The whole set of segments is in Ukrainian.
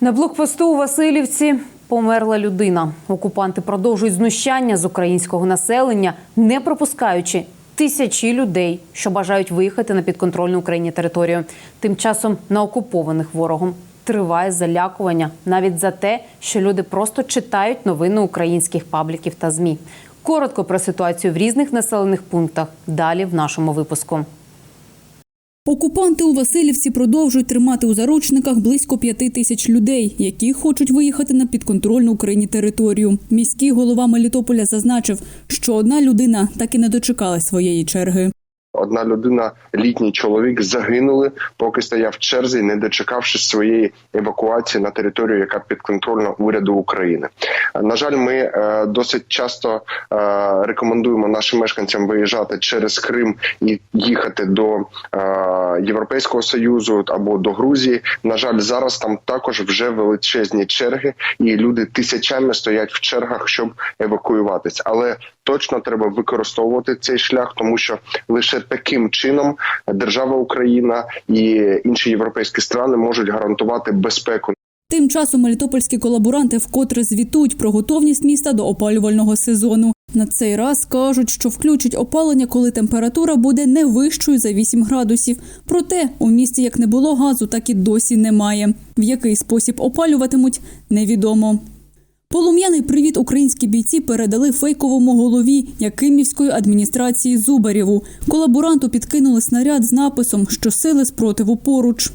На блокпосту у Васильівці померла людина. Окупанти продовжують знущання з українського населення, не пропускаючи тисячі людей, що бажають виїхати на підконтрольну Україні територію. Тим часом на окупованих ворогом триває залякування навіть за те, що люди просто читають новини українських пабліків та змі. Коротко про ситуацію в різних населених пунктах. Далі в нашому випуску. Окупанти у Васильівці продовжують тримати у заручниках близько п'яти тисяч людей, які хочуть виїхати на підконтрольну Україні територію. Міський голова Мелітополя зазначив, що одна людина так і не дочекала своєї черги. Одна людина, літній чоловік, загинули, поки стояв в черзі, не дочекавшись своєї евакуації на територію, яка підконтрольна уряду України. На жаль, ми е, досить часто е, рекомендуємо нашим мешканцям виїжджати через Крим і їхати до е, Європейського союзу або до Грузії. На жаль, зараз там також вже величезні черги, і люди тисячами стоять в чергах, щоб евакуюватись. Але точно треба використовувати цей шлях, тому що лише таким чином держава Україна і інші європейські страни можуть гарантувати безпеку Тим часом мелітопольські колаборанти вкотре звітують про готовність міста до опалювального сезону. На цей раз кажуть, що включать опалення, коли температура буде не вищою за 8 градусів. Проте у місті як не було газу, так і досі немає. В який спосіб опалюватимуть, невідомо. Полум'яний привіт українські бійці передали фейковому голові Якимівської адміністрації Зубарєву. Колаборанту підкинули снаряд з написом, що сили спротиву поруч.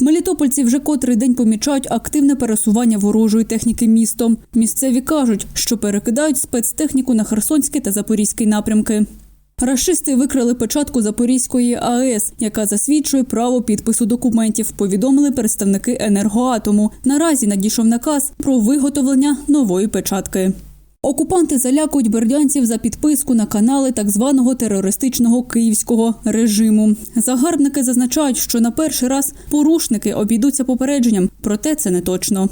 Мелітопольці вже котрий день помічають активне пересування ворожої техніки містом. Місцеві кажуть, що перекидають спецтехніку на Херсонський та Запорізький напрямки. Рашисти викрали печатку Запорізької АЕС, яка засвідчує право підпису документів. Повідомили представники енергоатому. Наразі надійшов наказ про виготовлення нової печатки. Окупанти залякують бердянців за підписку на канали так званого терористичного київського режиму. Загарбники зазначають, що на перший раз порушники обійдуться попередженням, проте це не точно.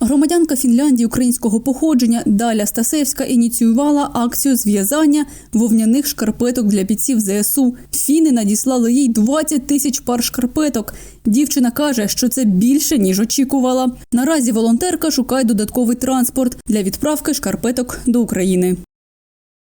Громадянка Фінляндії українського походження Даля Стасевська ініціювала акцію зв'язання вовняних шкарпеток для бійців ЗСУ. Фіни надіслали їй 20 тисяч пар шкарпеток. Дівчина каже, що це більше ніж очікувала. Наразі волонтерка шукає додатковий транспорт для відправки шкарпеток до України.